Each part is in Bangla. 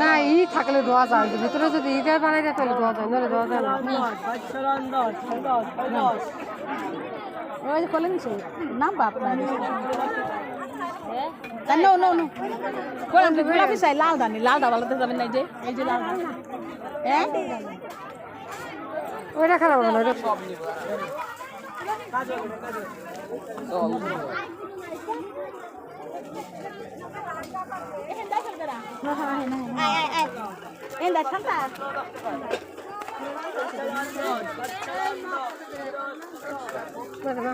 না ই থাকলে ধোয়া যায় ভিতরে যদি ইটা বানাই দেয় তাহলে ধোয়া যায় নাহলে ধোয়া যায় না। বাপ নো নো নো। গোলাপি চাই লাল দানি লাল দা যাবেন না যে এই যে লাল হ্যাঁ ওইটা খারাপ হবে না ওইটা এই দেখ ঠান্ডা বলে না।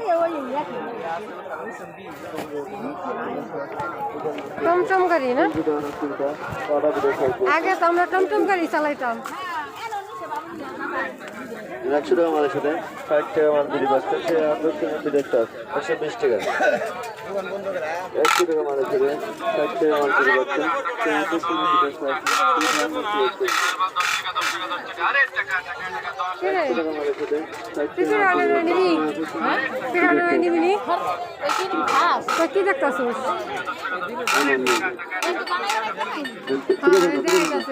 এই ওই এক টমটম গাড়ি না আগে তো আমরা টমটম গাড়ি চালাইতাম একশো টাকা মালের সাথে। ষাট টাকা মাল দিদি বাচ্চা সে কিনে দুটো একশো বিশ টাকা। একশো টাকা মালের সাথে ষাট টাকা মাল দিদি বাচ্চা সে কি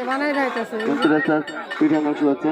বানাই দেখাইতাছে। পিঠা মাংস বাচ্চা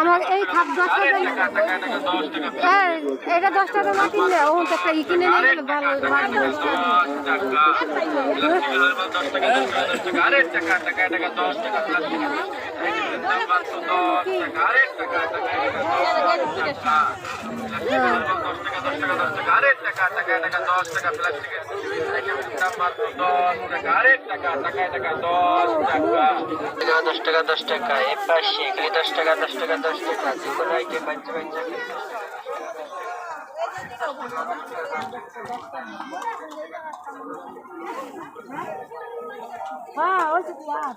আমার এই খাপ দশ হ্যাঁ এটা দশ টাকা না কিনলে ও তো একটা ই কিনে নিয়ে গেলে ভালো ভালো দশ টাকা দশ টাকা এই পাশে এখানে দশ টাকা দশ টাকা দশ টাকা যে কোনো আইটেম বাচ্চা বাচ্চা হ্যাঁ ওই তো বাপ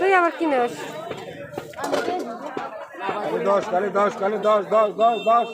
তুই আবার কিনেস দশ কালে দশ কালে দশ দশ দশ দশ।